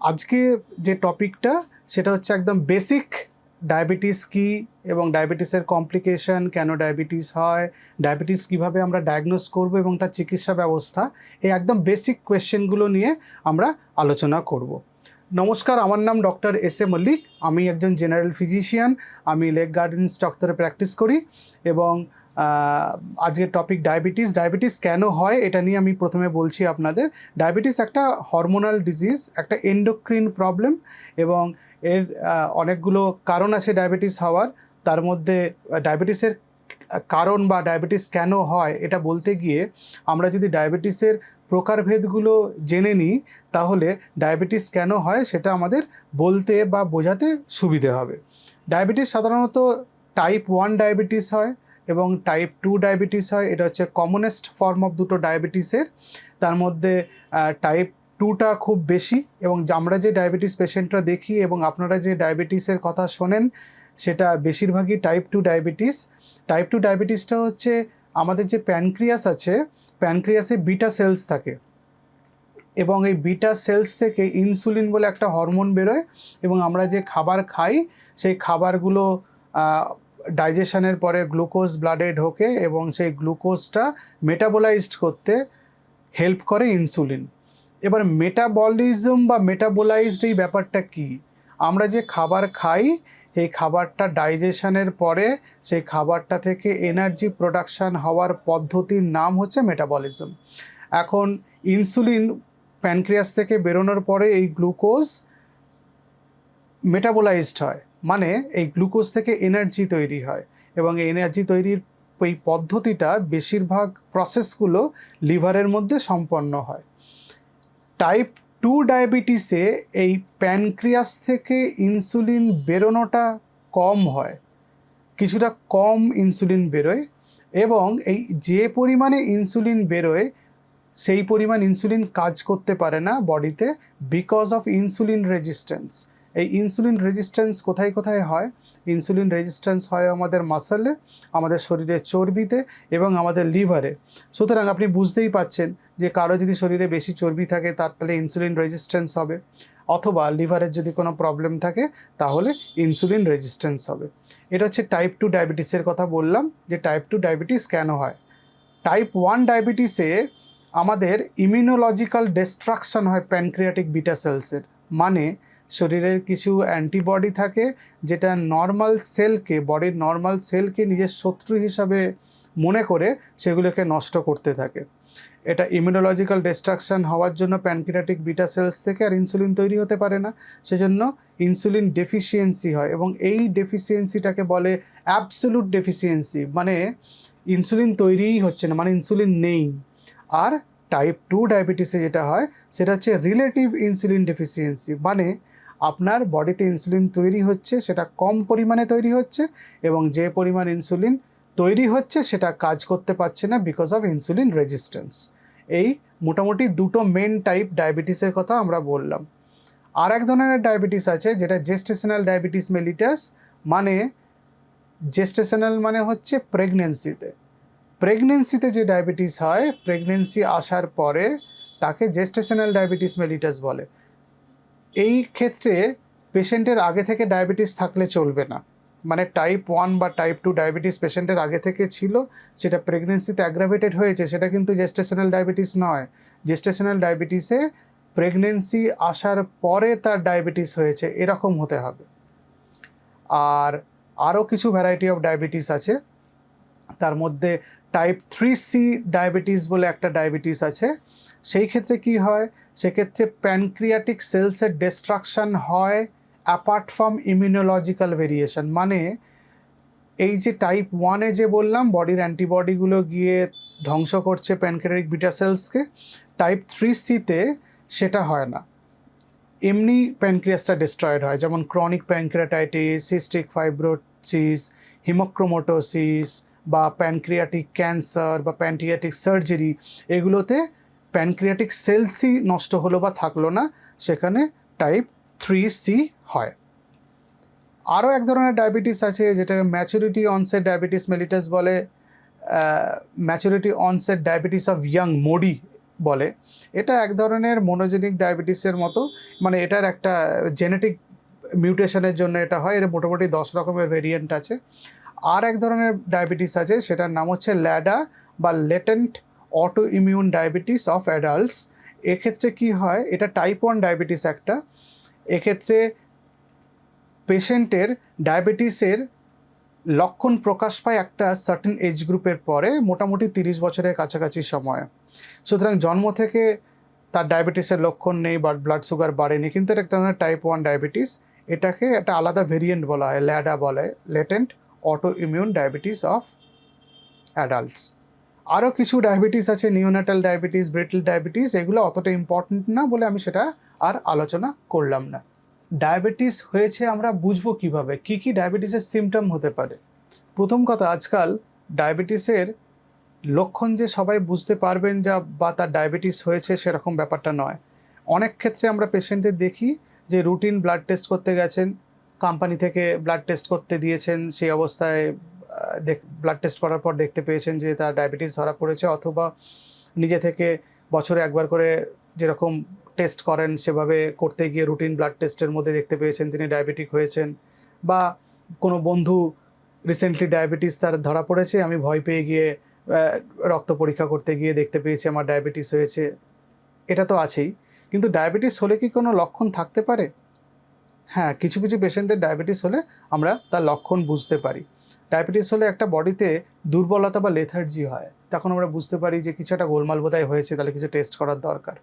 আজকে যে টপিকটা, সেটা হচ্ছে একদম বেসিক ডায়াবেটিস কি এবং ডায়াবেটিসের কমপ্লিকেশন কেন ডায়াবেটিস হয় ডায়াবেটিস কীভাবে আমরা ডায়াগনোস করব এবং তার চিকিৎসা ব্যবস্থা, এই একদম বেসিক কোয়েশ্চেনগুলো নিয়ে আমরা আলোচনা করব। নমস্কার, আমার নাম ডক্টর এস এ মল্লিক আমি একজন জেনারেল ফিজিশিয়ান আমি লেক গার্ডেন্স ডক্টরে প্র্যাকটিস করি এবং আজকের টপিক ডায়াবেটিস ডায়াবেটিস কেন হয় এটা নিয়ে আমি প্রথমে বলছি আপনাদের। ডায়াবেটিস একটা হরমোনাল ডিজিজ একটা এন্ডোক্রিন প্রবলেম এবং এর অনেকগুলো কারণ আছে ডায়াবেটিস হওয়ার। তার মধ্যে ডায়াবেটিসের কারণ বা ডায়াবেটিস কেন হয় এটা বলতে গিয়ে আমরা যদি ডায়াবেটিসের প্রকারভেদগুলো জেনে নিই, তাহলে ডায়াবেটিস কেন হয় সেটা আমাদের বলতে বা বোঝাতে সুবিধে হবে। ডায়াবেটিস সাধারণত টাইপ ওয়ান ডায়াবেটিস হয় এবং টাইপ টু ডায়াবেটিস হয়, এটা হচ্ছে কমনেস্ট ফর্ম অফ দুটো ডায়াবেটিসের তার মধ্যে টাইপ টুটা খুব বেশি এবং আমরা যে ডায়াবেটিস পেশেন্টরা দেখি এবং আপনারা যে ডায়াবেটিসের কথা শোনেন, সেটা বেশিরভাগই type two diabetes type two ডায়াবেটিসটা হচ্ছে আমাদের যে প্যানক্রিয়াস আছে প্যানক্রিয়াসে বিটা সেলস থাকে। এবং এই বিটা সেলস থেকে ইনসুলিন বলে একটা হরমোন বেরোয় এবং আমরা যে খাবার খাই, সেই খাবারগুলো ডাইজেশনের পরে গ্লুকোজ ব্লাডে ঢোকে এবং সেই গ্লুকোজটা মেটাবোলাইজড করতে হেল্প করে ইনসুলিন এবার মেটাবলিজম বা মেটাবোলাইজড এই ব্যাপারটা কি? আমরা যে খাবার খাই এই খাবারটা ডাইজেশনের পরে সেই খাবারটা থেকে এনার্জি প্রোডাকশান হওয়ার পদ্ধতির নাম হচ্ছে মেটাবলিজম এখন ইনসুলিন প্যানক্রিয়াস থেকে বেরোনোর পরে এই গ্লুকোজ মেটাবোলাইজড হয়। মানে এই গ্লুকোজ থেকে এনার্জি তৈরি হয় এবং এই এনার্জি তৈরির এই পদ্ধতিটা বেশিরভাগ প্রসেসগুলো লিভারের মধ্যে সম্পন্ন হয়। টাইপ টু ডায়াবেটিসে এই প্যানক্রিয়াস থেকে ইনসুলিন বেরোনোটা কম হয়, কিছুটা কম ইনসুলিন বেরোয় এবং এই যে পরিমাণে ইনসুলিন বেরোয়, সেই পরিমাণ ইনসুলিন কাজ করতে পারে না বডিতে বিকজ অফ ইনসুলিন রেজিস্ট্যান্স এই ইনসুলিন রেজিস্ট্যান্স কোথায় কোথায় হয়? ইনসুলিন রেজিস্ট্যান্স হয় আমাদের মাসেলে আমাদের শরীরের চর্বিতে এবং আমাদের লিভারে সুতরাং আপনি বুঝতেই পাচ্ছেন যে কারও যদি শরীরে বেশি চর্বি থাকে, তার তাহলে ইনসুলিন রেজিস্ট্যান্স হবে। অথবা লিভারের যদি কোনো প্রবলেম থাকে, তাহলে ইনসুলিন রেজিস্ট্যান্স হবে। এটা হচ্ছে টাইপ টু ডায়াবেটিসের কথা বললাম, যে টাইপ টু ডায়াবেটিস কেন হয়? টাইপ ওয়ান ডায়াবেটিসে আমাদের ইমিউনোলজিক্যাল ডিস্ট্রাকশন হয় প্যানক্রিয়াটিক বিটা সেলসের মানে শরীরের কিছু অ্যান্টিবডি থাকে যেটা নর্মাল সেলকে বডির নর্মাল সেলকে নিজের শত্রু হিসাবে মনে করে সেগুলোকে নষ্ট করতে থাকে। এটা ইমিউনোলজিক্যাল ডিস্ট্রাকশন হওয়ার জন্য প্যানক্রিয়াটিক বিটা সেলস থেকে আর ইনসুলিন তৈরি হতে পারে না। সেজন্য ইনসুলিন ডেফিসিয়েন্সি হয় এবং এই ডেফিসিয়েন্সিটাকে বলে অ্যাবসোলুট ডেফিসিয়েন্সি মানে ইনসুলিন তৈরিই হচ্ছে না মানে ইনসুলিন নেই। আর টাইপ টু ডায়াবেটিসে যেটা হয়, সেটা হচ্ছে রিলেটিভ ইনসুলিন ডেফিসিয়েন্সি মানে আপনার বডিতে ইনসুলিন তৈরি হচ্ছে, সেটা কম পরিমাণে তৈরি হচ্ছে এবং যে পরিমাণ ইনসুলিন তৈরি হচ্ছে, সেটা কাজ করতে পারছে না বিকজ অফ ইনসুলিন রেজিস্ট্যান্স এই মোটামুটি দুটো মেন টাইপ ডায়াবেটিসের কথা আমরা বললাম। আর এক ধরনের ডায়াবেটিস আছে, যেটা জেস্টেশনাল ডায়াবেটিস মেলিটাস মানে জেস্টেশনাল মানে হচ্ছে প্রেগনেন্সিতে প্রেগনেন্সিতে যে ডায়াবেটিস হয় প্রেগনেন্সি আসার পরে তাকে জেস্টেশনাল ডায়াবেটিস মেলিটাস বলে। এই ক্ষেত্রে পেশেন্টের আগে থেকে ডায়াবেটিস থাকলে চলবে না। মানে টাইপ ওয়ান বা টাইপ টু ডায়াবেটিস পেশেন্টের আগে থেকে ছিল, সেটা প্রেগনেন্সিতে অ্যাগ্রাভেটেড হয়েছে, সেটা কিন্তু জেস্টেশনাল ডায়াবেটিস নয়। জেস্টেশনাল ডায়াবেটিসে প্রেগনেন্সি আসার পরে তার ডায়াবেটিস হয়েছে, এরকম হতে হবে। আর আরও কিছু ভ্যারাইটি অফ ডায়াবেটিস আছে। তার মধ্যে টাইপ থ্রি সি ডায়াবেটিস বলে একটা ডায়াবেটিস আছে। সেই ক্ষেত্রে কি হয়? সেক্ষেত্রে প্যানক্রিয়াটিক সেলসের ডিস্ট্রাকশন হয় অ্যাপার্ট ফ্রম ইমিউনোলজিক্যাল ভেরিয়েশন মানে এই যে টাইপ ওয়ানে যে বললাম বডির অ্যান্টিবডিগুলো গিয়ে ধ্বংস করছে প্যানক্রিয়াটিক বিটা সেলসকে টাইপ থ্রি সিতে সেটা হয় না। এমনি প্যানক্রিয়াসটা ডিস্ট্রয়েড হয়, যেমন chronic pancreatitis cystic fibrosis haemochromatosis বা প্যানক্রিয়াটিক ক্যান্সার বা প্যানক্রিয়াটিক সার্জারি এগুলোতে প্যানক্রিয়াটিক সেলসই নষ্ট হলো বা থাকল না, সেখানে টাইপ থ্রি সি হয়। আরও এক ধরনের ডায়াবেটিস আছে, যেটাকে ম্যাচুরিটি অনসেট ডায়াবেটিস মেলিটাস বলে maturity onset diabetes of young MODY বলে। এটা এক ধরনের মনোজেনিক ডায়াবেটিসের মতো মানে এটার একটা জেনেটিক মিউটেশনের জন্য এটা হয়, এর মোটামুটি দশ রকমের ভেরিয়েন্ট আছে। আর এক ধরনের ডায়াবেটিস আছে, সেটার নাম হচ্ছে ল্যাডা বা latent autoimmune diabetes of adults এক্ষেত্রে কি হয়? এটা টাইপ ওয়ান ডায়াবেটিস একটা। এক্ষেত্রে পেশেন্টের ডায়াবেটিসের লক্ষণ প্রকাশ পায় একটা সার্টেন এজ গ্রুপের পরে, মোটামুটি তিরিশ বছরের কাছাকাছি সময়। সুতরাং জন্ম থেকে তার ডায়াবেটিসের লক্ষণ নেই, বা ব্লাড সুগার বাড়েনি, কিন্তু এটা একটা ধরনের টাইপ ওয়ান ডায়াবেটিস এটাকে একটা আলাদা ভেরিয়েন্ট বলা হয়, ল্যাডা বলা latent autoimmune diabetes of adults আরও কিছু ডায়াবেটিস আছে নিওনাটাল ডায়াবেটিস ব্রেটল ডায়াবেটিস এগুলো অতটা ইম্পর্ট্যান্ট না বলে আমি সেটা আর আলোচনা করলাম না। ডায়াবেটিস হয়েছে আমরা বুঝব কীভাবে? কি কি ডায়াবেটিসের সিমটম হতে পারে? প্রথম কথা, আজকাল ডায়াবেটিসের লক্ষণ যে সবাই বুঝতে পারবেন যা বা তার ডায়াবেটিস হয়েছে সেরকম ব্যাপারটা নয়। অনেক ক্ষেত্রে আমরা পেশেন্টদের দেখি যে রুটিন ব্লাড টেস্ট করতে গেছেন কোম্পানি থেকে ব্লাড টেস্ট করতে দিয়েছেন, সেই অবস্থায় ব্লাড টেস্ট করার পর দেখতে পেয়েছেন যে তার ডায়াবেটিস ধরা পড়েছে অথবা নিজে থেকে বছরে একবার করে যেরকম টেস্ট করেন, সেভাবে করতে গিয়ে রুটিন ব্লাড টেস্টের মধ্যে দেখতে পেয়েছেন তিনি ডায়াবেটিক হয়েছেন। বা কোনো বন্ধু রিসেন্টলি ডায়াবেটিস তার ধরা পড়েছে, আমি ভয় পেয়ে গিয়ে রক্ত পরীক্ষা করতে গিয়ে দেখতে পেয়েছি আমার ডায়াবেটিস হয়েছে। এটা তো আছেই। কিন্তু ডায়াবেটিস হলে কি কোনো লক্ষণ থাকতে পারে? হ্যাঁ কিছু কিছু পেশেন্টদের ডায়াবেটিস হলে আমরা তার লক্ষণ বুঝতে পারি। ডায়াবেটিস হলে একটা বডিতে দুর্বলতা বা লেথার্জি হয়। তখন আমরা বুঝতে পারি যে কিছু একটা গোলমাল বোধহয় হয়েছে, তাহলে কিছু টেস্ট করার দরকার।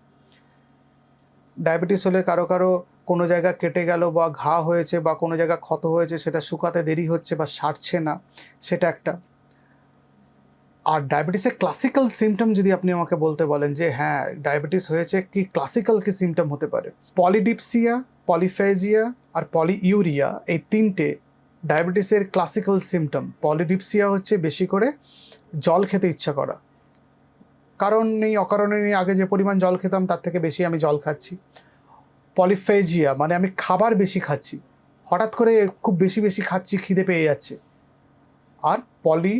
ডায়াবেটিস হলে কারও কারও কোনো জায়গা কেটে গেল বা ঘা হয়েছে বা কোনো জায়গা ক্ষত হয়েছে, সেটা শুকাতে দেরি হচ্ছে বা সারছে না, সেটা একটা। আর ডায়াবেটিসের ক্লাসিক্যাল সিমটম যদি আপনি আমাকে বলতে বলেন যে হ্যাঁ ডায়াবেটিস হয়েছে, কি ক্লাসিক্যাল কি সিমটম হতে পারে? পলিডিপসিয়া পলিফেজিয়া আর পলিইউরিয়া এই তিনটে ডায়াবেটিসের ক্লাসিক্যাল সিমটম পলিডিপসিয়া হচ্ছে বেশি করে জল খেতে ইচ্ছা করা। কারণ নেই অকারণে নেই আগে যে পরিমাণ জল খেতাম, তার থেকে বেশি আমি জল খাচ্ছি। পলিফেজিয়া মানে আমি খাবার বেশি খাচ্ছি। হঠাৎ করে খুব বেশি বেশি খাচ্ছি, খিদে পেয়ে যাচ্ছে। আর পলি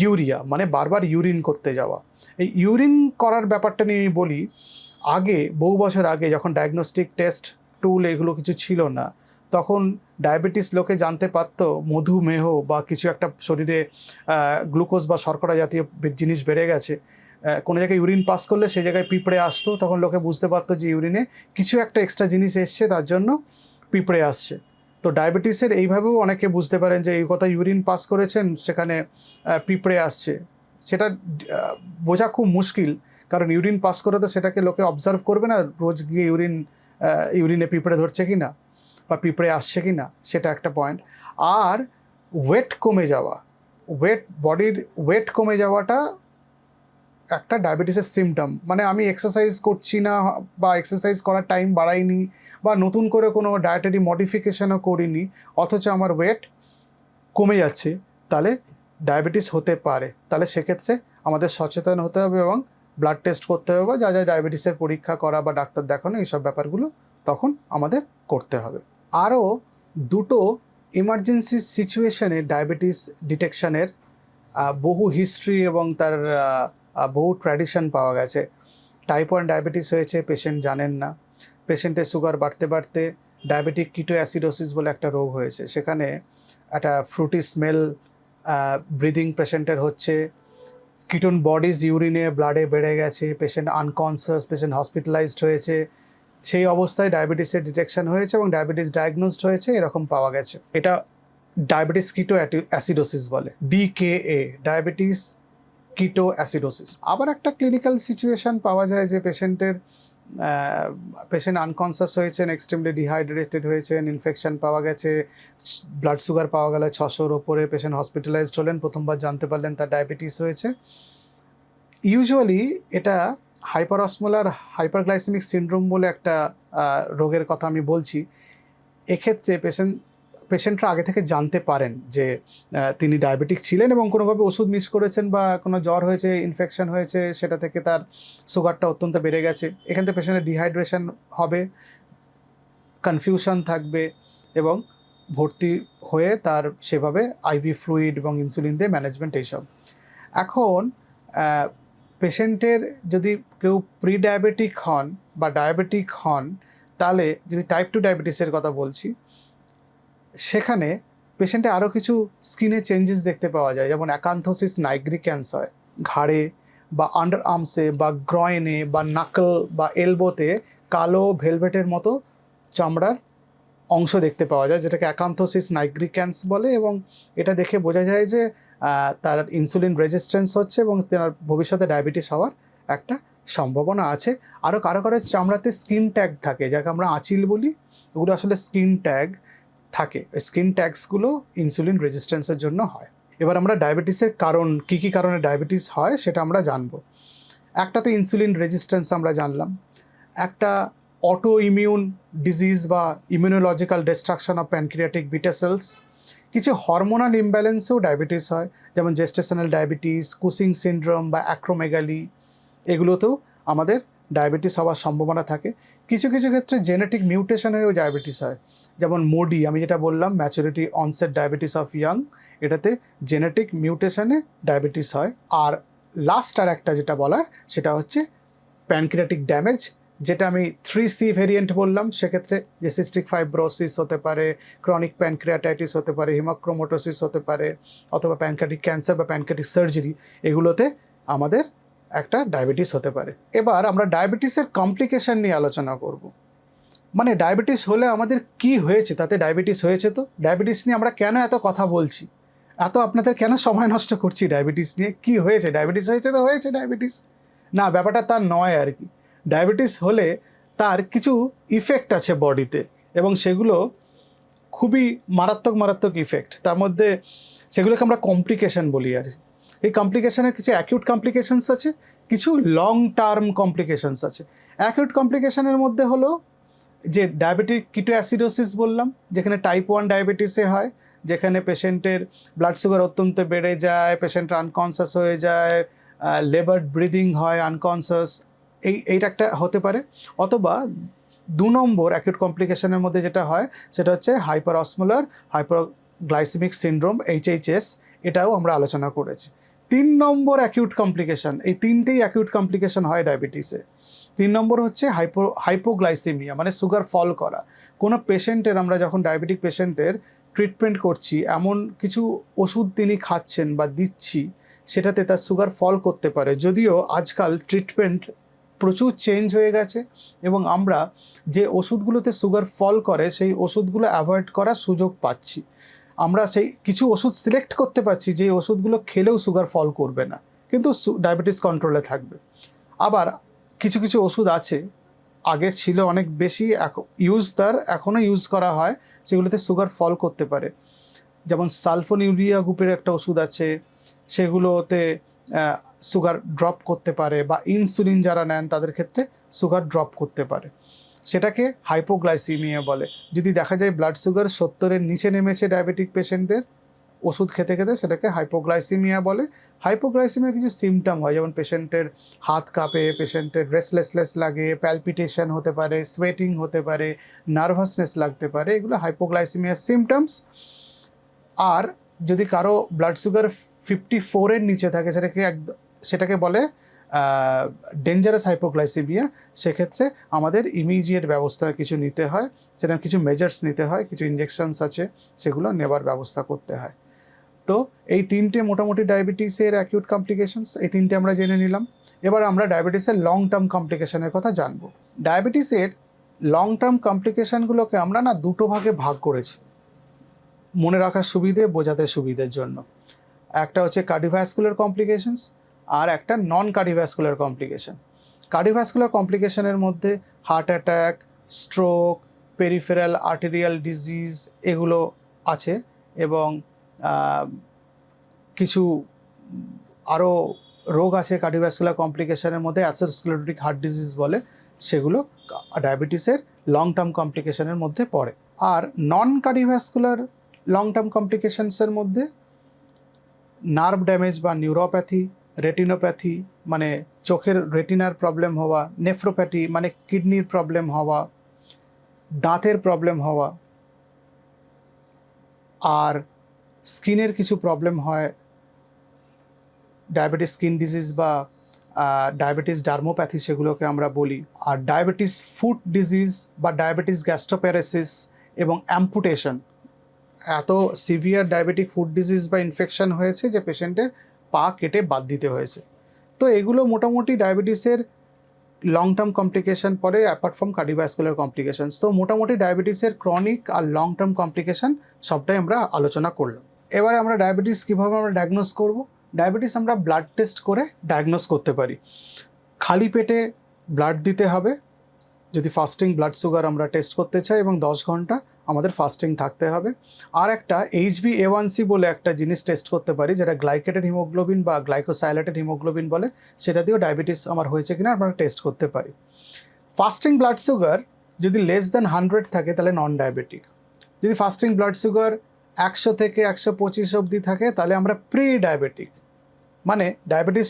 ইউরিয়া মানে বারবার ইউরিন করতে যাওয়া। এই ইউরিন করার ব্যাপারটা নিয়ে আমি বলি, আগে, বহু বছর আগে যখন ডায়াগনস্টিক টেস্ট টুল এগুলো কিছু ছিল না, তখন ডায়াবেটিস লোকে জানতে পারতো মধুমেহ বা কিছু একটা শরীরে গ্লুকোজ বা শর্করা জাতীয় জিনিস বেড়ে গেছে। কোনো জায়গায় ইউরিন পাস করলে সেই জায়গায় পিঁপড়ে আসতো, তখন লোকে বুঝতে পারতো যে ইউরিনে কিছু একটা এক্সট্রা জিনিস এসছে, তার জন্য পিঁপড়ে আসছে। তো ডায়াবেটিসের এইভাবেও অনেকে বুঝতে পারেন যে এই কথা ইউরিন পাস করেছেন, সেখানে পিঁপড়ে আসছে। সেটা বোঝা খুব মুশকিল, কারণ ইউরিন পাস করে তো সেটাকে লোকে অবজার্ভ করবে না, রোজ গিয়ে ইউরিন ইউরিনে পিঁপড়ে ধরছে কি না বা পিঁপড়ে আসছে কি না সেটা একটা পয়েন্ট আর ওয়েট কমে যাওয়া ওয়েট বডির ওয়েট কমে যাওয়াটা একটা ডায়াবেটিসের সিমটম মানে আমি এক্সারসাইজ করছি না, বা এক্সারসাইজ করার টাইম বাড়াইনি, বা নতুন করে কোনো ডায়েটারি মডিফিকেশনও করিনি, অথচ আমার ওয়েট কমে যাচ্ছে, তাহলে ডায়াবেটিস হতে পারে। তাহলে সেক্ষেত্রে আমাদের সচেতন হতে হবে এবং ব্লাড টেস্ট করতে হবে বা যা যা ডায়াবেটিসের পরীক্ষা করা বা ডাক্তার দেখানো, এইসব ব্যাপারগুলো তখন আমাদের করতে হবে। আরও দুটো ইমার্জেন্সি সিচুয়েশনে ডায়াবেটিস ডিটেকশনের বহু হিস্ট্রি এবং তার বহু ট্র্যাডিশন পাওয়া গেছে। টাইপ ওয়ান ডায়াবেটিস হয়েছে পেশেন্ট জানেন না। পেশেন্টের সুগার বাড়তে বাড়তে ডায়াবেটিক কিটো অ্যাসিডোসিস বলে একটা রোগ হয়েছে। সেখানে একটা ফ্রুটি স্মেল ব্রিদিং পেশেন্টের হচ্ছে। কিটোন বডিজ ইউরিনে ব্লাডে বেড়ে গেছে পেশেন্ট আনকনসিয়াস পেশেন্ট হসপিটালাইজড হয়েছে। সেই অবস্থায় ডায়াবেটিসের ডিটেকশন হয়েছে এবং ডায়াবেটিস ডায়াগনোসড হয়েছে, এরকম পাওয়া গেছে। এটা ডায়াবেটিস কিটো অ্যাসিডোসিস বলে, ডিকেএ, ডায়াবেটিস কিটো অ্যাসিডোসিস আবার একটা ক্লিনিক্যাল সিচুয়েশন পাওয়া যায় যে পেশেন্টের পেশেন্ট আনকনসিয়াস হয়েছেন এক্সট্রিমলি ডিহাইড্রেটেড হয়েছেন ইনফেকশন পাওয়া গেছে, ব্লাড সুগার পাওয়া গেল ছশোর ওপরে, পেশেন্ট হসপিটালাইজড হলেন, প্রথমবার জানতে পারলেন তার ডায়াবেটিস হয়েছে। ইউজুয়ালি এটা হাইপারসমোলার হাইপারগ্লাইসেমিক সিনড্রোম বলে একটা রোগের কথা আমি বলছি। এক্ষেত্রে পেশেন্ট পেশেন্টরা আগে থেকে জানতে পারেন যে তিনি ডায়াবেটিক ছিলেন এবং কোনোভাবে ওষুধ মিস করেছেন বা কোনো জ্বর হয়েছে ইনফেকশন হয়েছে, সেটা থেকে তার সুগারটা অত্যন্ত বেড়ে গেছে। এখান থেকে পেশেন্টের ডিহাইড্রেশন হবে কনফিউশন থাকবে এবং ভর্তি হয়ে তার সেভাবে আইভি ফ্লুইড এবং ইনসুলিন দিয়ে ম্যানেজমেন্ট এইসব। এখন পেশেন্টের যদি কেউ প্রি ডায়াবেটিক হন বা ডায়াবেটিক হন, তাহলে যদি টাইপ টু ডায়াবেটিসের কথা বলছি, সেখানে পেশেন্টে আরও কিছু স্কিনে চেঞ্জেস দেখতে পাওয়া যায়। যেমন অ্যাকান্থোসিস নাইগ্রিক্যান্স হয়। ঘাড়ে বা আন্ডার আর্মসে বা গ্রয়েনে বা নাকল বা এলবোতে কালো ভেলভেটের মতো চামড়ার অংশ দেখতে পাওয়া যায়, যেটাকে অ্যাকান্থোসিস নাইগ্রিক্যান্স বলে এবং এটা দেখে বোঝা যায় যে তার ইনসুলিন রেজিস্ট্যান্স হচ্ছে এবং তার ভবিষ্যতে ডায়াবেটিস হওয়ার একটা সম্ভাবনা আছে। আরও কারও কারও চামড়াতে স্কিন ট্যাগ থাকে, যাকে আমরা আঁচিল বলি, ওগুলো আসলে স্কিন ট্যাগ থাকে। স্কিন ট্যাগসগুলো ইনসুলিন রেজিস্ট্যান্সের জন্য হয়। এবার আমরা ডায়াবেটিসের কারণ, কী কী কারণে ডায়াবেটিস হয় সেটা আমরা জানব। একটা তো ইনসুলিন রেজিস্ট্যান্স আমরা জানলাম। একটা অটো ইমিউন ডিজিজ বা immunological destruction of pancreatic beta cells কিছু হরমোনাল ইমব্যালেন্সেও ডায়াবেটিস হয়, যেমন জেস্টেশনাল ডায়াবেটিস কুসিং সিনড্রোম বা অ্যাক্রোমেগালি এগুলোতেও আমাদের ডায়াবেটিস হওয়ার সম্ভাবনা থাকে। কিছু কিছু ক্ষেত্রে জেনেটিক মিউটেশন হয়েও ডায়াবেটিস হয়। যেমন মোডি আমি যেটা বললাম maturity onset diabetes of young এটাতে জেনেটিক মিউটেশনে ডায়াবেটিস হয়। আর লাস্ট আর একটা যেটা বলার, সেটা হচ্ছে প্যানক্রিয়াটিক ড্যামেজ যেটা আমি থ্রি সি ভেরিয়েন্ট বললাম, সেক্ষেত্রে যে সিস্টিক ফাইব্রোসিস হতে পারে ক্রনিক প্যানক্রিয়াটাইটিস হতে পারে হিমাক্রোমোটোসিস হতে পারে, অথবা প্যানক্রিয়াটিক ক্যান্সার বা প্যানক্রিয়াটিক সার্জারি এগুলোতে আমাদের একটা ডায়াবেটিস হতে পারে। এবার আমরা ডায়াবেটিসের কমপ্লিকেশন নিয়ে আলোচনা করব। মানে ডায়াবেটিস হলে আমাদের কি হয়েছে? তাতে ডায়াবেটিস হয়েছে তো? ডায়াবেটিস নিয়ে আমরা কেন এত কথা বলছি? এত আপনাদের কেন সময় নষ্ট করছি ডায়াবেটিস নিয়ে? কি হয়েছে? ডায়াবেটিস হয়েছে তো হয়েছে ডায়াবেটিস না, ব্যাপারটা তার নয় আর কি। ডায়াবেটিস হলে তার কিছু ইফেক্ট আছে বডিতে এবং সেগুলো খুবই মারাত্মক মারাত্মক ইফেক্ট তার মধ্যে সেগুলোকে আমরা কমপ্লিকেশন বলি আর। এই কমপ্লিকেশনের কিছু অ্যাকিউট কমপ্লিকেশনস আছে, কিছু লং টার্ম কমপ্লিকেশানস আছে অ্যাকিউট কমপ্লিকেশনের মধ্যে হলো যে ডায়াবেটিক কিটো অ্যাসিডোসিস বললাম, যেখানে টাইপ ওয়ান ডায়াবেটিসে হয়, যেখানে পেশেন্টের ব্লাড সুগার অত্যন্ত বেড়ে যায় পেশেন্ট আনকনসাস হয়ে যায় লেবার ব্রিদিং হয় আনকনসাস এই, এইটা একটা হতে পারে। অথবা দু নম্বর অ্যাকিউট কমপ্লিকেশনের মধ্যে যেটা হয়, সেটা হচ্ছে hyperosmolar hyperglycaemic syndrome HHS এটাও আমরা আলোচনা করেছি। তিন নম্বর অ্যাকিউট কমপ্লিকেশন এই তিনটেই অ্যাকিউট কমপ্লিকেশন হয় ডায়াবেটিসে তিন নম্বর হচ্ছে হাইপো হাইপোগ্লাইসেমিয়া মানে সুগার ফল করা। কোনো পেশেন্টের আমরা যখন ডায়াবেটিক পেশেন্টের ট্রিটমেন্ট করছি, এমন কিছু ওষুধ তিনি খাচ্ছেন বা দিচ্ছি, সেটাতে তার সুগার ফল করতে পারে। যদিও আজকাল ট্রিটমেন্ট প্রচুর চেঞ্জ হয়ে গেছে এবং আমরা যে ওষুধগুলোতে সুগার ফল করে, সেই ওষুধগুলো অ্যাভয়েড করার সুযোগ পাচ্ছি। আমরা সেই কিছু ওষুধ সিলেক্ট করতে পারছি যে ওষুধগুলো খেলেও সুগার ফল করবে না, কিন্তু ডায়াবেটিস কন্ট্রোলে থাকবে। আবার কিছু কিছু ওষুধ আছে, আগে ছিল অনেক বেশি ইউজ তার এখনও ইউজ করা হয়, সেগুলোতে সুগার ফল করতে পারে। যেমন সালফোন ইউরিয়া গ্রুপের একটা ওষুধ আছে, সেগুলোতে সুগার ড্রপ করতে পারে বা ইনসুলিন যারা নেন তাদের ক্ষেত্রে সুগার ড্রপ করতে পারে। সেটাকে হাইপোগ্লাইসিমিয়া বলে। যদি দেখা যায় ব্লাড সুগার সত্তরের নিচে নেমেছে ডায়াবেটিক পেশেন্টদের ওষুধ খেতে খেতে সেটাকে হাইপোগ্লাইসিমিয়া বলে। হাইপোগ্লাইসিমিয়া কিছু সিমটম হয়, যেমন পেশেন্টের হাত কাঁপে পেশেন্টের রেসলেসলেস লাগে প্যালপিটেশন হতে পারে সোয়েটিং হতে পারে নার্ভাসনেস লাগতে পারে, এগুলো হাইপোগ্লাইসিমিয়ার সিমটমস আর যদি কারও ব্লাড সুগার ফিফটি ফোরের নিচে থাকে, সেটাকে একদম সেটাকে বলে ডেঞ্জারাস হাইপোগ্লাইসিমিয়া সেক্ষেত্রে আমাদের ইমিডিয়েট ব্যবস্থা কিছু নিতে হয় সেরকম কিছু মেজার্স নিতে হয়, কিছু ইঞ্জেকশনস আছে, সেগুলো নেবার ব্যবস্থা করতে হয়। তো এই তিনটে মোটামুটি ডায়াবেটিসের অ্যাকিউট কমপ্লিকেশনস এই তিনটে আমরা জেনে নিলাম। এবার আমরা ডায়াবেটিসের লং টার্ম কমপ্লিকেশনের কথা জানব। ডায়াবেটিসের লং টার্ম কমপ্লিকেশানগুলোকে আমরা না দুটো ভাগে ভাগ করেছি। মনে রাখার সুবিধে, বোঝাতে সুবিধের জন্য। একটা হচ্ছে কার্ডিওভ্যাসকুলার কমপ্লিকেশনস আর একটা নন কার্ডিওভ্যাসকুলার কমপ্লিকেশন কার্ডিওভ্যাসকুলার কমপ্লিকেশনের মধ্যে heart attack stroke peripheral arterial disease এগুলো আছে এবং কিছু আরও রোগ আছে কার্ডিওভ্যাসকুলার কমপ্লিকেশনের মধ্যে অ্যাসোস্ক্লেরোটিক হার্ট ডিজিজ বলে, সেগুলো ডায়াবেটিসের লং টার্ম কমপ্লিকেশনের মধ্যে পড়ে। আর নন কার্ডিওভ্যাসকুলার লং টার্ম কমপ্লিকেশনসের মধ্যে নার্ভ ড্যামেজ বা নিউরোপ্যাথি, রেটিনোপ্যাথি মানে চোখের রেটিনার প্রবলেম হওয়া, নেফ্রোপ্যাথি মানে কিডনির প্রবলেম হওয়া, দাঁতের প্রবলেম হওয়া, আর স্কিনের কিছু প্রবলেম হয়, ডায়াবেটিস স্কিন ডিজিজ বা ডায়াবেটিস ডার্মোপ্যাথি সেগুলোকে আমরা বলি। আর ডায়াবেটিস ফুড ডিজিজ বা ডায়াবেটিস গ্যাস্ট্রোপ্যারাসিস এবং অ্যাম্পুটেশন এত সিভিয়ার ডায়াবেটিক ফুড ডিজিজ বা ইনফেকশন হয়েছে যে পেশেন্টের পা কেটে বাদ দিতে হয়েছে। তো এগুলো মোটামুটি ডায়াবেটিসের লং টার্ম কমপ্লিকেশন পরে অ্যাপার্ট ফ্রম কার্ডিওভাস্কুলার কমপ্লিকেশনস তো মোটামুটি ডায়াবেটিসের ক্রনিক আর লং টার্ম কমপ্লিকেশন সবটাই আমরা আলোচনা করলাম। এবারে আমরা ডায়াবেটিস কীভাবে আমরা ডায়াগনোস করব? ডায়াবেটিস আমরা ব্লাড টেস্ট করে ডায়াগনোস করতে পারি। খালি পেটে ব্লাড দিতে হবে। যদি ফাস্টিং ব্লাড সুগার আমরা টেস্ট করতে চাই এবং দশ ঘণ্টা আমাদের ফাস্টিং থাকতে হবে। আর একটা এইচবি এ সি বলে একটা জিনিস টেস্ট করতে পারি, যেটা গ্লাইকেটেড হিমোগ্লোবিন বা গ্লাইকোসাইলেটেড হিমোগ্লোবিন বলে, সেটা দিয়েও ডায়াবেটিস আমার হয়েছে কিনা আমরা টেস্ট করতে পারি। ফাস্টিং ব্লাড সুগার যদি লেস দ্যান হান্ড্রেড থাকে, তাহলে নন ডায়াবেটিক যদি ফাস্টিং ব্লাড সুগার একশো থেকে একশো পঁচিশ অবধি থাকে, তাহলে আমরা প্রি ডায়াবেটিক মানে ডায়াবেটিস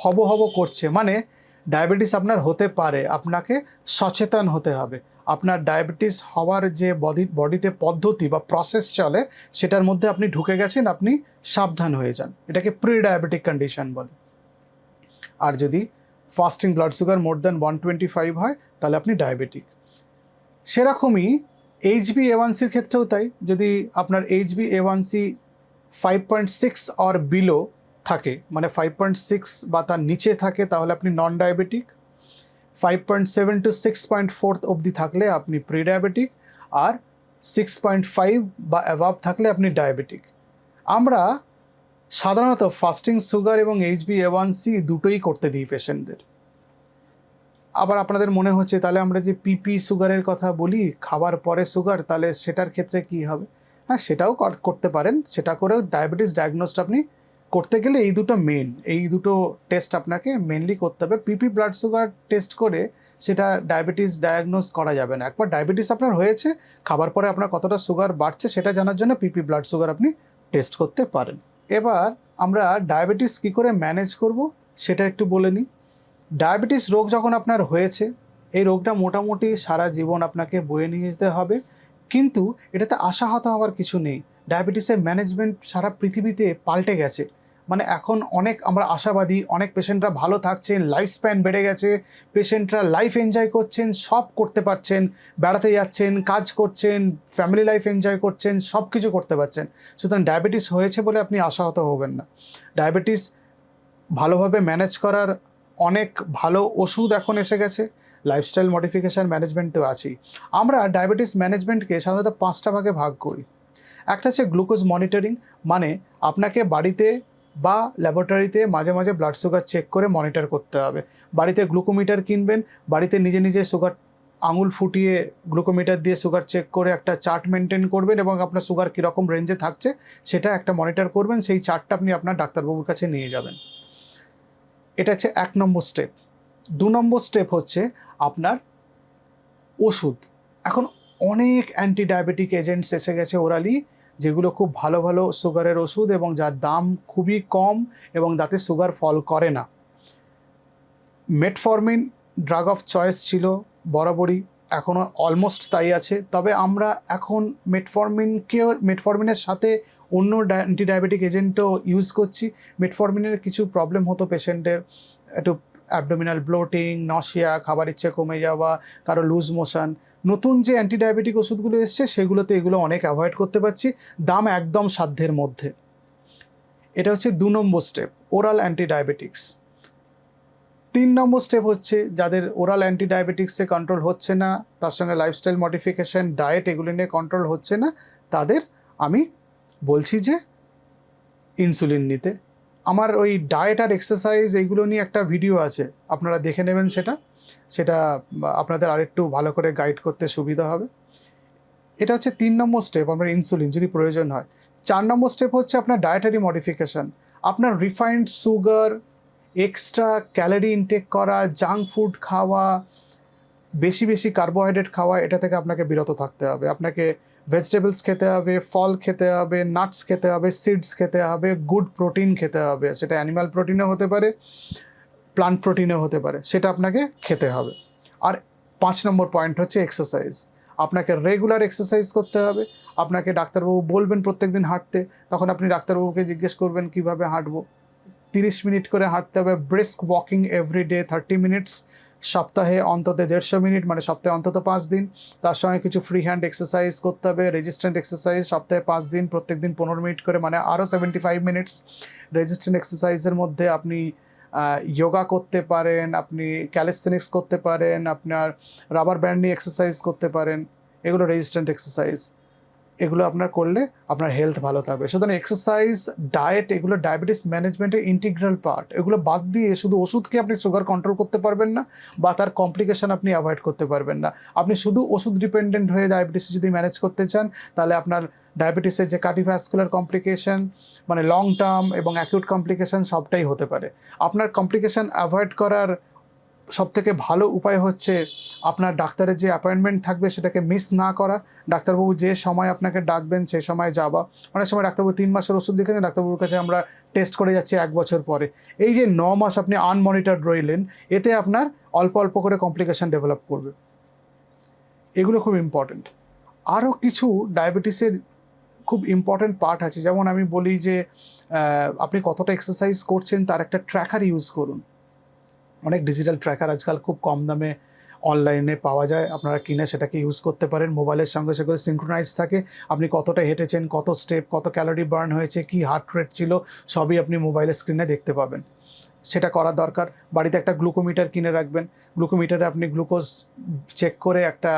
হব হব করছে। মানে ডায়াবেটিস আপনার হতে পারে, আপনাকে সচেতন হতে হবে। আপনার ডায়াবেটিস হওয়ার যে বডি, বডিতে পদ্ধতি বা প্রসেস চলে, সেটার মধ্যে আপনি ঢুকে গেছেন, আপনি সাবধান হয়ে যান। এটাকে প্রি ডায়াবেটিক কন্ডিশন বলে। আর যদি fasting blood sugar more than one twenty five হয়, তাহলে আপনি ডায়াবেটিক সেরকমই এইচবি এ ওয়ান সির ক্ষেত্রেও তাই। যদি আপনার H B A one C five point six or below থাকে মানে ফাইভ পয়েন্ট সিক্স বা তার নিচে থাকে, তাহলে আপনি non diabetic five point seven to six point fourth অবধি থাকলে আপনি প্রি ডায়াবেটিক আর সিক্স পয়েন্ট ফাইভ বা অ্যাভাব থাকলে আপনি ডায়াবেটিক আমরা সাধারণত ফাস্টিং সুগার এবং এইচবি ওয়ান সি দুটোই করতে দিই পেশেন্টদের আবার আপনাদের মনে হচ্ছে, তাহলে আমরা যে পিপি সুগারের কথা বলি, খাবার পরে সুগার তাহলে সেটার ক্ষেত্রে কি হবে? হ্যাঁ সেটাও কর- করতে পারেন। সেটা করেও ডায়াবেটিস ডায়াগনোসটা আপনি করতে গেলে এই দুটো মেন এই দুটো টেস্ট আপনাকে মেনলি করতে হবে। পিপি ব্লাড সুগার টেস্ট করে সেটা ডায়াবেটিস ডায়াগনোস করা যাবে না। একবার ডায়াবেটিস আপনার হয়েছে, খাবার পরে আপনার কতটা সুগার বাড়ছে সেটা জানার জন্য পিপি ব্লাড সুগার আপনি টেস্ট করতে পারেন। এবার আমরা ডায়াবেটিস কী করে ম্যানেজ করব সেটা একটু বলে নিই। ডায়াবেটিস রোগ যখন আপনার হয়েছে, এই রোগটা মোটামুটি সারা জীবন আপনাকে বয়ে নিয়ে যেতে হবে। কিন্তু এটাতে আশাহত হওয়ার কিছু নেই। ডায়াবেটিসের ম্যানেজমেন্ট সারা পৃথিবীতে পাল্টে গেছে। মানে এখন অনেক আমরা আশাবাদী, অনেক পেশেন্টরা ভালো থাকছেন লাইফ স্প্যান বেড়ে গেছে পেশেন্টরা লাইফ এনজয় করছেন, সব করতে পারছেন, বেড়াতে যাচ্ছেন, কাজ করছেন ফ্যামিলি লাইফ এনজয় করছেন, সব কিছু করতে পারছেন। সুতরাং ডায়াবেটিস হয়েছে বলে আপনি আশাহত হবেন না। ডায়াবেটিস ভালোভাবে ম্যানেজ করার অনেক ভালো ওষুধ এখন এসে গেছে লাইফস্টাইল মডিফিকেশান ম্যানেজমেন্ট তো আছেই। আমরা ডায়াবেটিস ম্যানেজমেন্টকে সাধারণত পাঁচটা ভাগে ভাগ করি। একটা হচ্ছে গ্লুকোজ মনিটরিং মানে আপনাকে বাড়িতে বা ল্যাবরেটরিতে মাঝে মাঝে ব্লাড সুগার চেক করে মনিটর করতে হবে। বাড়িতে গ্লুকোমিটার কিনবেন, বাড়িতে নিজে নিজে সুগার আঙুল ফুটিয়ে গ্লুকোমিটার দিয়ে সুগার চেক করে একটা চার্ট মেনটেন করবেন এবং আপনার সুগার কীরকম রেঞ্জে থাকছে সেটা একটা মনিটর করবেন, সেই চার্টটা আপনি আপনার ডাক্তারবাবুর কাছে নিয়ে যাবেন। এটা হচ্ছে এক নম্বর স্টেপ দু নম্বর স্টেপ হচ্ছে আপনার ওষুধ। এখন অনেক অ্যান্টি ডায়াবেটিক এজেন্টস এসে গেছে ওরালি যেগুলো খুব ভালো ভালো সুগারের ওষুধ এবং যার দাম খুবই কম এবং তাতে সুগার ফল করে না। মেটফরমিন ড্রাগ অফ চয়েস ছিল বরাবরই এখনও অলমোস্ট তাই আছে। তবে আমরা এখন মেটফরমিনকেও মেটফরমিনের সাথে অন্য অ্যান্টি ডায়াবেটিক এজেন্টও ইউজ করছি। মেটফরমিনের কিছু প্রবলেম হতো পেশেন্টের একটু অ্যাবডোমিনাল ব্লোটিং নশিয়া খাবার ইচ্ছে কমে যাওয়া, কারও লুজ মোশন নতুন যে অ্যান্টি ডায়াবেটিক ওষুধগুলো এসছে, সেগুলোতে এগুলো অনেক অ্যাভয়েড করতে পারছি। দাম একদম সাধ্যের মধ্যে। এটা হচ্ছে দু নম্বর স্টেপ ওরাল অ্যান্টি ডায়াবেটিক্স তিন নম্বর স্টেপ হচ্ছে, যাদের ওরাল অ্যান্টি ডায়াবেটিক্সে কন্ট্রোল হচ্ছে না, তার সঙ্গে লাইফস্টাইল মডিফিকেশন ডায়েট এগুলো নিয়ে কন্ট্রোল হচ্ছে না, তাদের আমি বলছি যে ইনসুলিন নিতে। আমার ওই ডায়েট আর এক্সারসাইজ এইগুলো নিয়ে একটা ভিডিও আছে, আপনারা দেখে নেবেন সেটা। সেটা আপনাদের আরেকটু ভালো করে গাইড করতে সুবিধা হবে। এটা হচ্ছে তিন নম্বর স্টেপ আপনার ইনসুলিন যদি প্রয়োজন হয়। চার নম্বর স্টেপ হচ্ছে আপনার ডায়েটারি মডিফিকেশন আপনার refined sugar extra calorie intake করা জাঙ্ক ফুড খাওয়া, বেশি বেশি কার্বোহাইড্রেট খাওয়া, এটা থেকে আপনাকে বিরত থাকতে হবে। আপনাকে ভেজিটেবলস খেতে হবে, ফল খেতে হবে নাটস খেতে হবে সিডস খেতে হবে গুড প্রোটিন খেতে হবে। সেটা অ্যানিমাল প্রোটিনও হতে পারে। প্লান্ট প্রোটিনও হতে পারে, সেটা আপনাকে খেতে হবে। আর পাঁচ নম্বর পয়েন্ট হচ্ছে এক্সারসাইজ আপনাকে রেগুলার এক্সারসাইজ করতে হবে। আপনাকে ডাক্তারবাবু বলবেন প্রত্যেকদিন হাঁটতে, তখন আপনি ডাক্তারবাবুকে জিজ্ঞেস করবেন কীভাবে হাঁটবো। তিরিশ মিনিট করে হাঁটতে হবে brisk walking every day thirty minutes সপ্তাহে অন্তত দেড়শো মিনিট মানে সপ্তাহে অন্তত পাঁচ দিন। তার সঙ্গে কিছু ফ্রি হ্যান্ড এক্সারসাইজ করতে হবে রেজিস্ট্যান্ট এক্সারসাইজ সপ্তাহে পাঁচ দিন প্রত্যেক দিন পনেরো মিনিট করে মানে আরও সেভেন্টি ফাইভ মিনিটস রেজিস্ট্যান্ট এক্সারসাইজের মধ্যে আপনি যোগা করতে পারেন, আপনি ক্যালিস্থেনিক্স করতে পারেন, আপনার রাবার ব্যান্ড নিয়ে এক্সারসাইজ করতে পারেন, এগুলো রেজিস্ট্যান্ট এক্সারসাইজ এগুলো আপনার করলে আপনার হেলথ ভালো থাকবে। সুতরাং এক্সারসাইজ ডায়েট এগুলো ডায়াবেটিস ম্যানেজমেন্টের ইন্টিগ্রাল পার্ট এগুলো বাদ দিয়ে শুধু ওষুধকে আপনি সুগার কন্ট্রোল করতে পারবেন না বা তার কমপ্লিকেশন আপনি অ্যাভয়েড করতে পারবেন না। আপনি শুধু ওষুধ ডিপেন্ডেন্ট হয়ে ডায়াবেটিস যদি ম্যানেজ করতে চান, তাহলে আপনার ডায়াবেটিসের যে কার্ডিভাস্কুলার কমপ্লিকেশন মানে লং টার্ম এবং অ্যাকিউট কমপ্লিকেশন সবটাই হতে পারে। আপনার কমপ্লিকেশন অ্যাভয়েড করার সব থেকে ভালো উপায় হচ্ছে আপনার ডাক্তারের যে অ্যাপয়েন্টমেন্ট থাকবে সেটাকে মিস না করা। ডাক্তারবাবু যে সময় আপনাকে ডাকবেন সেই সময় যাওয়া। অনেক সময় ডাক্তারবাবু তিন মাসের ওষুধ লিখে দেন, ডাক্তারবাবুর কাছে আমরা টেস্ট করে যাচ্ছি এক বছর পরে। এই যে ন মাস আপনি আনমনিটার্ড রইলেন, এতে আপনার অল্প অল্প করে কমপ্লিকেশন ডেভেলপ করবে। এগুলো খুব ইম্পর্ট্যান্ট আরও কিছু ডায়াবেটিসের খুব ইম্পর্ট্যান্ট পার্ট আছে। যেমন আমি বলি যে আপনি কতটা এক্সারসাইজ করছেন, তার একটা ট্র্যাকার ইউজ করুন। অনেক ডিজিটাল ট্র্যাকার আজকাল খুব কম দামে অনলাইনে পাওয়া যায়। আপনারা কিনে সেটাকে ইউজ করতে পারেন। মোবাইলের সঙ্গে সেগুলো সিঙ্ক্রোনাইজ থাকে। আপনি কতটা হেঁটেছেন, কত স্টেপ কত ক্যালোরি বার্ন হয়েছে, কি হার্ট রেট ছিল, সবই আপনি মোবাইলের স্ক্রিনে দেখতে পাবেন। সেটা করা দরকার। বাড়িতে একটা গ্লুকোমিটার কিনে রাখবেন। গ্লুকোমিটারে আপনি গ্লুকোজ চেক করে একটা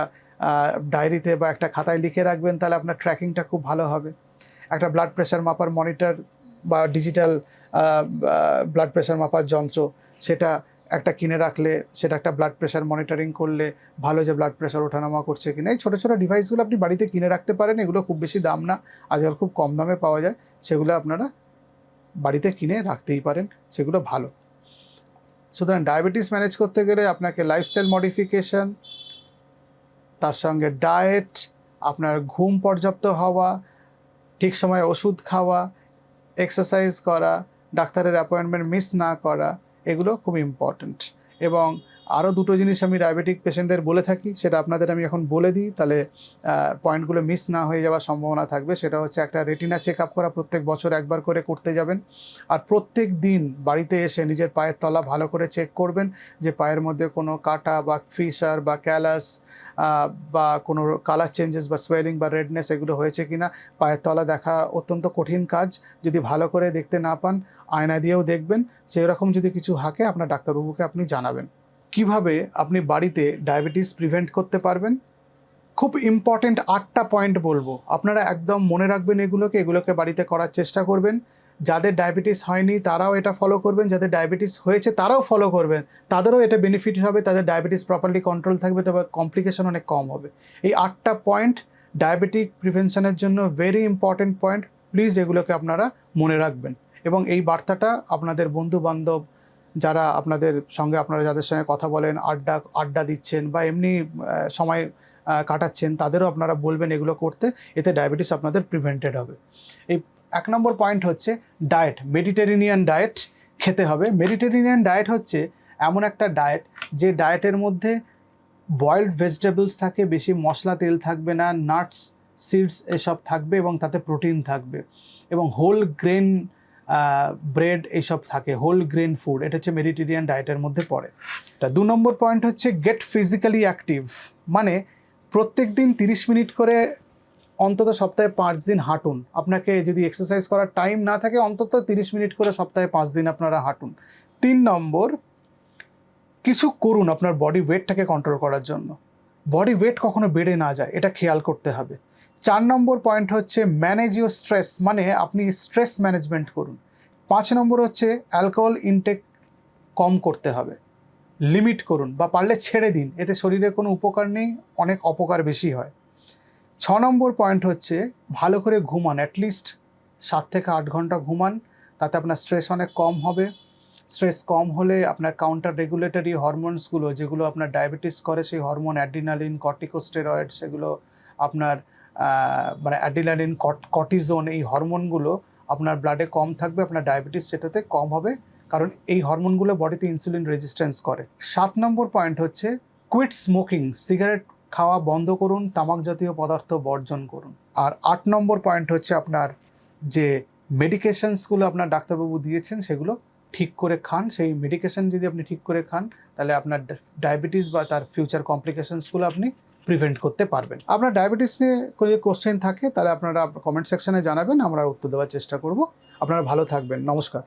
ডায়েরিতে বা একটা খাতায় লিখে রাখবেন, তাহলে আপনার ট্র্যাকিংটা খুব ভালো হবে। একটা ব্লাড প্রেশার মাপার মনিটর বা ডিজিটাল ব্লাড প্রেশার মাপার যন্ত্র, সেটা একটা কিনে রাখলে, সেটা একটা ব্লাড প্রেশার মনিটরিং করলে ভালো যে ব্লাড প্রেশার ওঠানামা করছে কিনা, এই ছোটো ছোটো ডিভাইসগুলো আপনি বাড়িতে কিনে রাখতে পারেন, এগুলো খুব বেশি দাম না, আজকাল খুব কম দামে পাওয়া যায়, সেগুলো আপনারা বাড়িতে কিনে রাখতেই পারেন, সেগুলো ভালো। সুতরাং ডায়াবেটিস ম্যানেজ করতে গেলে আপনাকে লাইফস্টাইল মডিফিকেশন তার সঙ্গে ডায়েট আপনার ঘুম পর্যাপ্ত হওয়া, ঠিক সময়ে ওষুধ খাওয়া এক্সারসাইজ করা, ডাক্তারের অ্যাপয়েন্টমেন্ট মিস না করা এগুলো খুব ইম্পর্ট্যান্ট এবং আরও দুটো জিনিস আমি ডায়াবেটিক পেশেন্টদের বলে থাকি, সেটা আপনাদের আমি এখন বলে দিই, তাহলে পয়েন্টগুলো মিস না হয়ে যাওয়ার সম্ভাবনা থাকবে। সেটা হচ্ছে একটা রেটিনা চেক আপ করা, প্রত্যেক বছর একবার করে করতে যাবেন। আর প্রত্যেক দিন বাড়িতে এসে নিজের পায়ের তলা ভালো করে চেক করবেন, যে পায়ের মধ্যে কোনো কাটা বা ফিসার বা ক্যালাস বা কোনো কালার চেঞ্জেস বা সোয়েলিং বা রেডনেস এগুলো হয়েছে কিনা, পায়ের তলা দেখা অত্যন্ত কঠিন কাজ। যদি ভালো করে দেখতে না পান আয়না দিয়েও দেখবেন সেই রকম যদি কিছু হাঁকে, আপনার ডাক্তারবাবুকে আপনি জানাবেন। কীভাবে আপনি বাড়িতে ডায়াবেটিস প্রিভেন্ট করতে পারবেন? খুব ইম্পর্টেন্ট আটটা পয়েন্ট বলব। আপনারা একদম মনে রাখবেন এগুলোকে এগুলোকে বাড়িতে করার চেষ্টা করবেন। যাদের ডায়াবেটিস হয়নি, তারাও এটা ফলো করবেন। যাদের ডায়াবেটিস হয়েছে, তারাও ফলো করবেন। তাদেরও এটা বেনিফিট হবে, তাদের ডায়াবেটিস প্রপারলি কন্ট্রোল থাকবে, তবে কমপ্লিকেশন অনেক কম হবে। এই আটটা পয়েন্ট ডায়াবেটিক প্রিভেনশনের জন্য ভেরি ইম্পর্টেন্ট পয়েন্ট প্লিজ এগুলোকে আপনারা মনে রাখবেন। এবং এই বার্তাটা আপনাদের বন্ধু বান্ধব যারা আপনাদের সঙ্গে আপনারা যাদের সঙ্গে কথা বলেন, আড্ডা আড্ডা দিচ্ছেন বা এমনি সময় কাটাচ্ছেন, তাদেরও আপনারা বলবেন এগুলো করতে, এতে ডায়াবেটিস আপনাদের প্রিভেন্টেড হবে। এই এক নম্বর পয়েন্ট হচ্ছে ডায়েট মেডিটেরিনিয়ান ডায়েট খেতে হবে। মেডিটেরিনিয়ান ডায়েট হচ্ছে এমন একটা ডায়েট যে ডায়েটের মধ্যে বয়েলড ভেজিটেবলস থাকে, বেশি মশলা, তেল থাকবে না নাটস সিডস এসব থাকবে এবং তাতে প্রোটিন থাকবে। এবং হোল গ্রেন ব্রেড এইসব থাকে হোল গ্রেন ফুড এটা হচ্ছে মেডিটেরিয়ান ডায়েটের মধ্যে পড়ে। তা দু নম্বর পয়েন্ট হচ্ছে গেট ফিজিক্যালি অ্যাক্টিভ মানে প্রত্যেক দিন তিরিশ মিনিট করে অন্তত সপ্তাহে পাঁচ দিন হাঁটুন। আপনাকে যদি এক্সারসাইজ করার টাইম না থাকে, অন্তত তিরিশ মিনিট করে সপ্তাহে পাঁচ দিন আপনারা হাঁটুন। তিন নম্বর, কিছু করুন আপনার বডি ওয়েটটাকে কন্ট্রোল করার জন্য। বডি ওয়েট কখনো বেড়ে না যায়, এটা খেয়াল করতে হবে। চার নম্বর পয়েন্ট হচ্ছে ম্যানেজ ইউর স্ট্রেস মানে আপনি স্ট্রেস ম্যানেজমেন্ট করুন। পাঁচ নম্বর হচ্ছে অ্যালকোহল ইনটেক কম করতে হবে। লিমিট করুন বা পারলে ছেড়ে দিন, এতে শরীরে কোনো উপকার নেই, অনেক অপকার বেশি হয়। ছ নম্বর পয়েন্ট হচ্ছে ভালো করে ঘুমান অ্যাটলিস্ট সাত থেকে আট ঘণ্টা ঘুমান, তাতে আপনার স্ট্রেস অনেক কম হবে। স্ট্রেস কম হলে আপনার কাউন্টার রেগুলেটরি হরমোনসগুলো যেগুলো আপনার ডায়াবেটিস করে, সেই হরমোন অ্যাডিনালিন কর্টিকোস্টেরয়েড সেগুলো আপনার মানে অ্যাডিনালিন কটিজোন এই হরমোনগুলো আপনার ব্লাডে কম থাকবে, আপনার ডায়াবেটিস সেটাতে কম হবে, কারণ এই হরমোনগুলো বডিতে ইনসুলিন রেজিস্ট্যান্স করে। সাত নম্বর পয়েন্ট হচ্ছে কুইট স্মোকিং সিগারেট খাওয়া বন্ধ করুন, তামাক জাতীয় পদার্থ বর্জন করুন। আর আট নম্বর পয়েন্ট হচ্ছে আপনার যে মেডিকেশনসগুলো আপনার ডাক্তারবাবু দিয়েছেন, সেগুলো ঠিক করে খান। সেই মেডিকেশন যদি আপনি ঠিক করে খান, তাহলে আপনার ডায়াবেটিস বা তার ফিউচার কমপ্লিকেশনসগুলো আপনি প্রিভেন্ট করতে পারবেন। আপনার ডায়াবেটিস নিয়ে কোনো কোশ্চেন থাকে, তাহলে আপনারা কমেন্ট সেকশনে জানাবেন, আমরা উত্তর দেওয়ার চেষ্টা করব। আপনারা ভালো থাকবেন। নমস্কার।